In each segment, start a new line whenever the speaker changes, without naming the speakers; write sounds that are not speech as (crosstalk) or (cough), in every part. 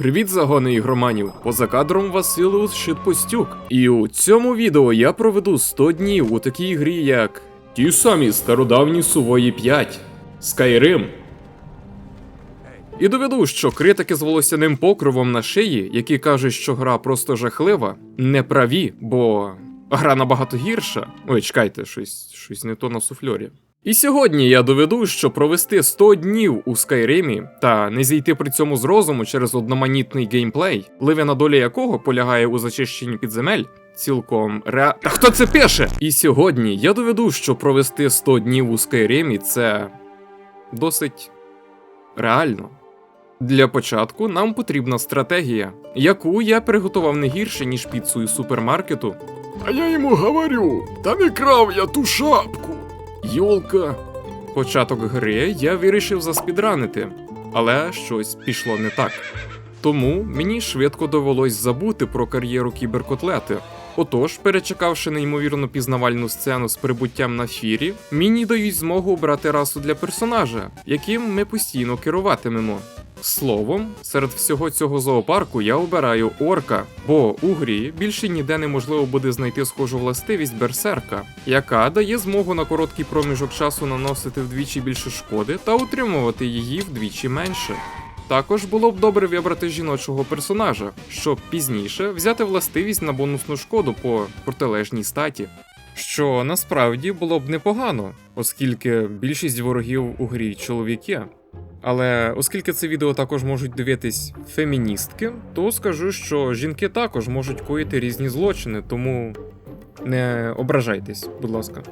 Привіт, загони ігроманів! Поза кадром Василус Шитпостюк. І у цьому відео я проведу 100 днів у такій грі, як ті самі стародавні Сувої 5, Skyrim. І доведу, що критики з волосяним покровом на шиї, які кажуть, що гра просто жахлива, не праві, бо гра набагато гірша. Ой, чекайте, щось, щось не то на суфльорі. І сьогодні я доведу, що провести 100 днів у Скайримі та не зійти при цьому з розуму через одноманітний геймплей, ливена доля якого полягає у зачищенні підземель, цілком ре... Та хто це пише? І сьогодні я доведу, що провести 100 днів у Скайримі це досить реально. Для початку нам потрібна стратегія, яку я приготував не гірше, ніж піцу із супермаркету.
А я йому говорю, та не крав я ту шапку.
Йолка. Початок гри я вирішив заспідранити, але щось пішло не так. Тому мені швидко довелось забути про кар'єру кіберкотлети. Отож, перечекавши неймовірно пізнавальну сцену з прибуттям на фірі, мені дають змогу обрати расу для персонажа, яким ми постійно керуватимемо. Словом, серед всього цього зоопарку я обираю орка, бо у грі більше ніде неможливо буде знайти схожу властивість берсерка, яка дає змогу на короткий проміжок часу наносити вдвічі більше шкоди та утримувати її вдвічі менше. Також було б добре вибрати жіночого персонажа, щоб пізніше взяти властивість на бонусну шкоду по протилежній статі. Що насправді було б непогано, оскільки більшість ворогів у грі чоловіки. Але оскільки це відео також можуть дивитись феміністки, то скажу, що жінки також можуть коїти різні злочини, тому не ображайтесь, будь ласка.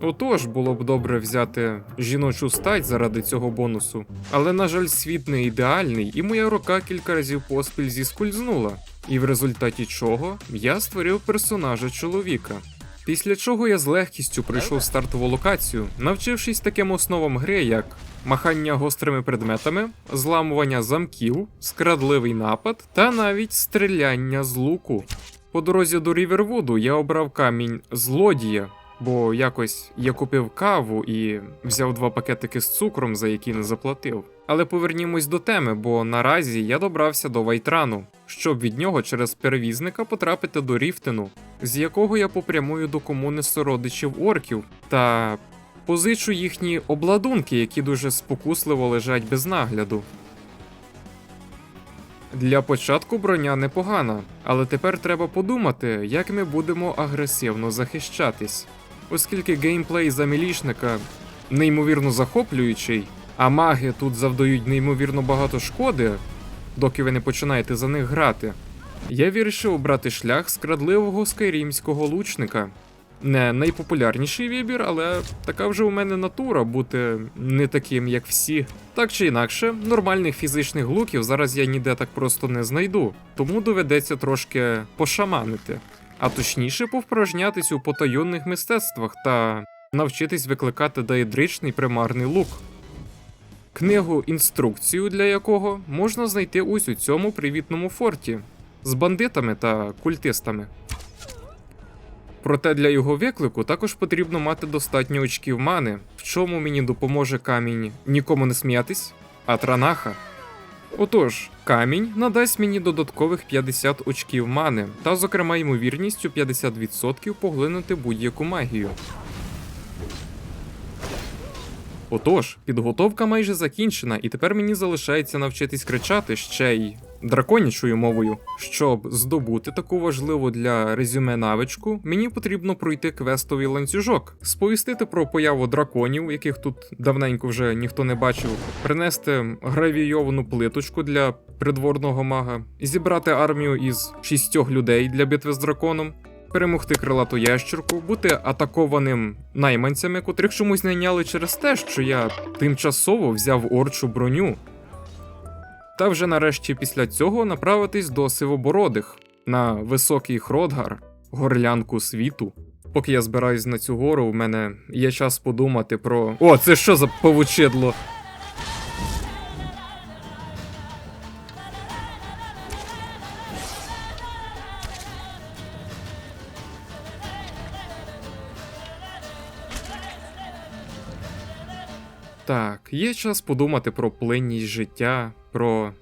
Отож, було б добре взяти жіночу стать заради цього бонусу. Але, на жаль, світ не ідеальний, і моя рука кілька разів поспіль зіскользнула. І в результаті чого я створив персонажа чоловіка. Після чого я з легкістю пройшов стартову локацію, навчившись таким основам гри, як махання гострими предметами, зламування замків, скрадливий напад та навіть стріляння з луку. По дорозі до Рівервуду я обрав камінь злодія, бо якось я купив каву і взяв два пакетики з цукром, за які не заплатив. Але повернімось до теми, бо наразі я добрався до Вайтрану, щоб від нього через перевізника потрапити до Ріфтену, з якого я попрямую до комуни сородичів орків та позичу їхні обладунки, які дуже спокусливо лежать без нагляду. Для початку броня непогана, але тепер треба подумати, як ми будемо агресивно захищатись. Оскільки геймплей за мілішника неймовірно захоплюючий, а маги тут завдають неймовірно багато шкоди, доки ви не починаєте за них грати, я вирішив обрати шлях скрадливого скайрімського лучника. Не найпопулярніший вибір, але така вже у мене натура бути не таким, як всі. Так чи інакше, нормальних фізичних луків зараз я ніде так просто не знайду, тому доведеться трошки пошаманити, а точніше повпражнятись у потайонних мистецтвах та навчитись викликати даєдричний примарний лук. Книгу інструкцію для якого можна знайти ось у цьому привітному форті з бандитами та культистами. Проте для його виклику також потрібно мати достатньо очків мани, в чому мені допоможе камінь нікому не сміятись, а транаха. Отож, камінь надасть мені додаткових 50 очків мани, та, зокрема, ймовірністю 50% поглинути будь-яку магію. Отож, підготовка майже закінчена, і тепер мені залишається навчитись кричати ще й драконячою мовою. Щоб здобути таку важливу для резюме навичку, мені потрібно пройти квестовий ланцюжок, сповістити про появу драконів, яких тут давненько вже ніхто не бачив, принести гравійовану плиточку для придворного мага, зібрати армію із шістьох людей для битви з драконом. Перемогти крилату ящерку, бути атакованим найманцями, котрих чомусь найняли через те, що я тимчасово взяв орчу броню. Та вже нарешті після цього направитись до сивобородих на високий Хродгар, горлянку світу. Поки я збираюсь на цю гору, в мене є час подумати про. О, це що за павучидло? Так, є час подумати про плинність життя, про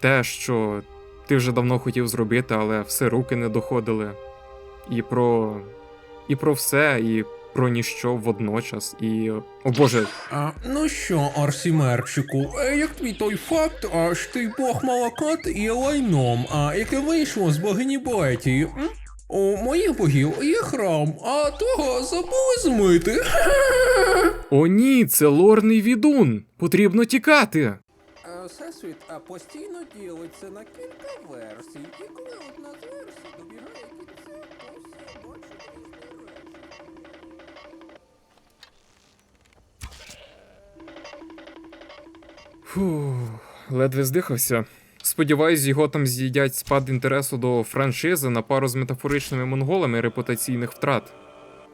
те, що ти вже давно хотів зробити, але все руки не доходили. І про. І про все, і про ніщо водночас. І. О Боже,
А, ну що, Арсімерчику, е, як твій той факт, а, що ти бог молокот і лайном, а яке вийшло з богині Беті? У моїх богів є храм, а того забули змити. (laughs)
О ні, це лорний відун! Потрібно тікати!
Всесвіт постійно ділиться на кілька версій, і коли одна з версій добігає кінця, то все бачить різні речі.
Ледве здихався. Сподіваюсь, його там з'їдять спад інтересу до франшизи на пару з метафоричними монголами репутаційних втрат.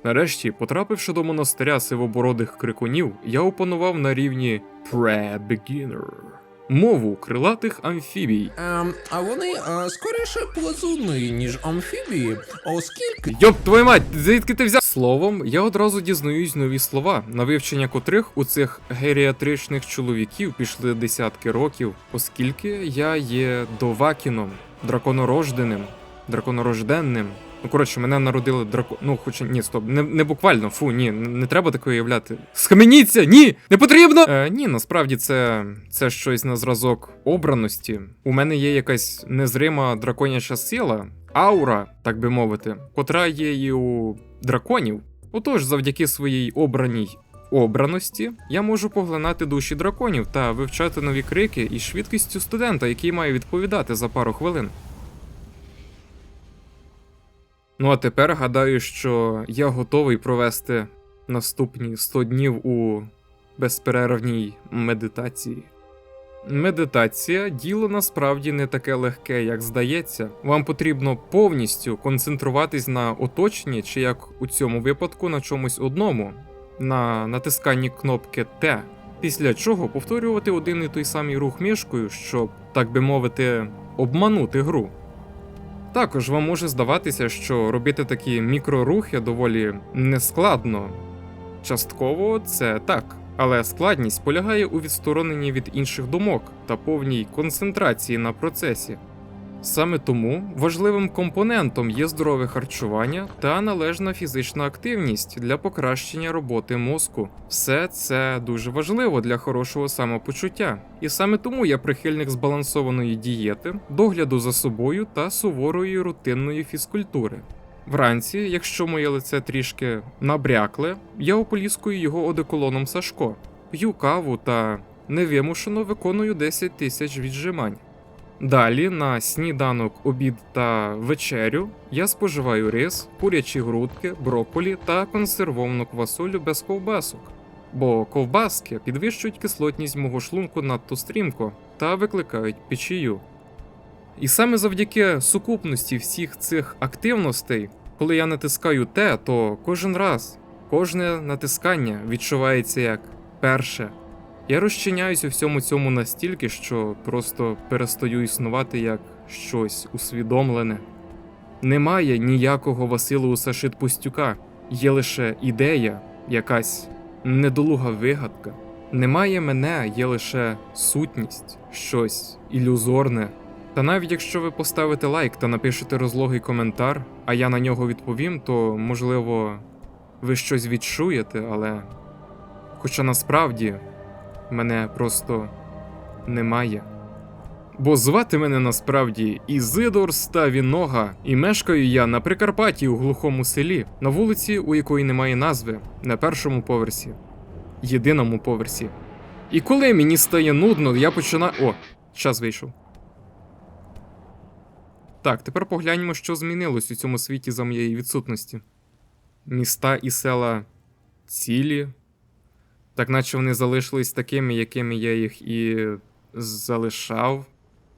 Нарешті, потрапивши до монастиря сивобородих крикунів, я опанував на рівні Pre-Beginner мову крилатих амфібій.
Ем, а вони а, скоріше плазуни, ніж амфібії, оскільки
Йоп, твою мать, звідки ти взяв? Словом, я одразу дізнаюсь нові слова, на вивчення котрих у цих геріатричних чоловіків пішли десятки років, оскільки я є довакіном, драконорожденим, драконорожденним. Ну, коротше, мене народили драко. Ну, хоча ні, стоп, не, не буквально, фу, ні, не, треба такої являти. Схаменіться! Ні! Не потрібно! Е, ні, насправді це, це щось на зразок обраності. У мене є якась незрима драконяча сила, аура, так би мовити, котра є і у драконів. Отож, завдяки своїй обраній обраності, я можу поглинати душі драконів та вивчати нові крики із швидкістю студента, який має відповідати за пару хвилин. Ну а тепер гадаю, що я готовий провести наступні 100 днів у безперервній медитації. Медитація діло насправді не таке легке, як здається. Вам потрібно повністю концентруватись на оточенні, чи як у цьому випадку на чомусь одному, на натисканні кнопки Т, після чого повторювати один і той самий рух мішкою, щоб, так би мовити, обманути гру. Також вам може здаватися, що робити такі мікрорухи доволі нескладно. Частково це так, але складність полягає у відстороненні від інших думок та повній концентрації на процесі. Саме тому важливим компонентом є здорове харчування та належна фізична активність для покращення роботи мозку. Все це дуже важливо для хорошого самопочуття, і саме тому я прихильник збалансованої дієти, догляду за собою та суворої рутинної фізкультури. Вранці, якщо моє лице трішки набрякле, я ополіскую його одеколоном Сашко, п'ю каву та невимушено виконую 10 тисяч віджимань. Далі на сніданок, обід та вечерю я споживаю рис, курячі грудки, брокколі та консервовану квасолю без ковбасок. Бо ковбаски підвищують кислотність мого шлунку надто стрімко та викликають печію. І саме завдяки сукупності всіх цих активностей, коли я натискаю те, то кожен раз, кожне натискання відчувається як перше. Я розчиняюсь у всьому цьому настільки, що просто перестаю існувати як щось усвідомлене. Немає ніякого Василуса Шитпустюка, є лише ідея, якась недолуга вигадка. Немає мене, є лише сутність, щось ілюзорне. Та навіть якщо ви поставите лайк та напишете розлогий коментар, а я на нього відповім, то можливо ви щось відчуєте, але. Хоча насправді мене просто немає. Бо звати мене насправді Ізидор Ставінога, і мешкаю я на Прикарпатті у глухому селі, на вулиці, у якої немає назви, на першому поверсі, єдиному поверсі. І коли мені стає нудно, я починаю. О, час вийшов. Так, тепер погляньмо, що змінилось у цьому світі за моєї відсутності. Міста і села цілі, так наче вони залишились такими, якими я їх і залишав.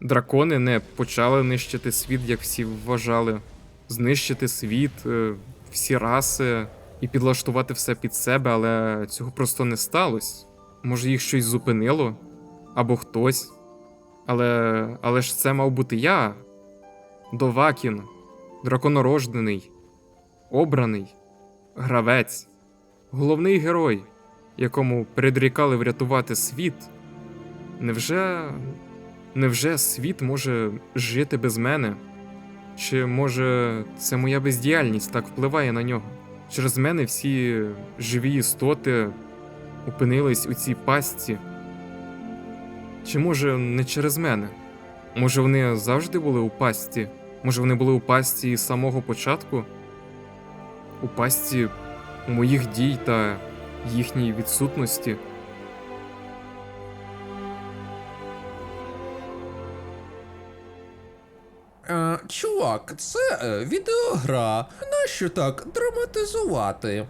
Дракони не почали нищити світ, як всі вважали, знищити світ, е, всі раси і підлаштувати все під себе, але цього просто не сталося. Може, їх щось зупинило, або хтось. Але, але ж це мав бути я, Довакін, драконорождений, обраний, гравець, головний герой, якому предрікали врятувати світ. Невже. Невже світ може жити без мене? Чи може це моя бездіяльність так впливає на нього? Через мене всі живі істоти опинились у цій пастці? Чи може не через мене? Може вони завжди були у пастці? Може вони були у пастці із самого початку? У пастці моїх дій та їхній відсутності?
Е, чувак, це е, відеогра. Нащо так драматизувати?